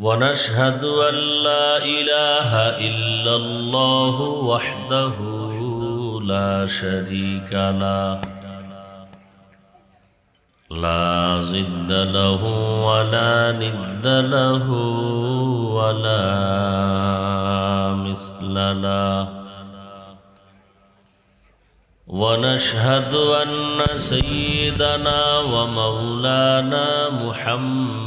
ونشهد أن لا إله إلا الله وحده لا شريك له لا ضد له ولا ند له ولا مثل له. ونشهد أن سيدنا ومولانا محمدا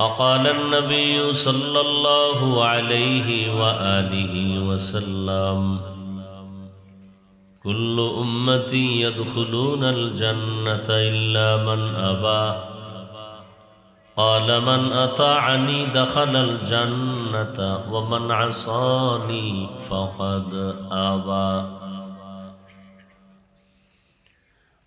فقال النبي صلى الله عليه وآله وسلم كل أمتي يدخلون الجنة إلا من أبى. قال من أطاعني دخل الجنة ومن عصاني فقد أبى.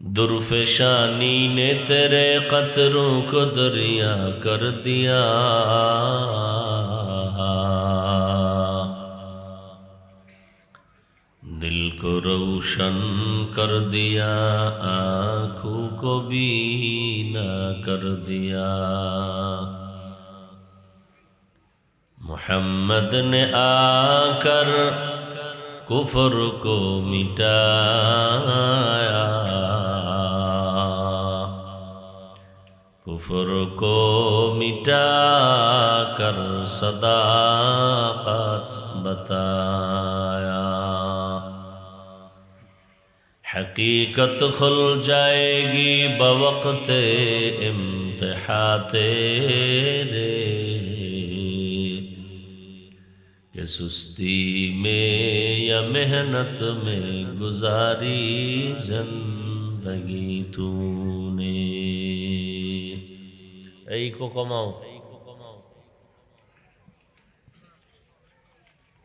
درفشانی نے تیرے قطروں کو دریا کر دیا دل کو روشن کر دیا آنکھوں کو بینا کر دیا محمد نے آ کر कुफर को मिटाया कुफर को मिटा कर सदाकत बताया हकीकत खुल जाएगी बवक्त इम्तहा तेरे کہ سستی میں یا محنت میں گزاری زندگی تو نے۔ ای کو کماؤ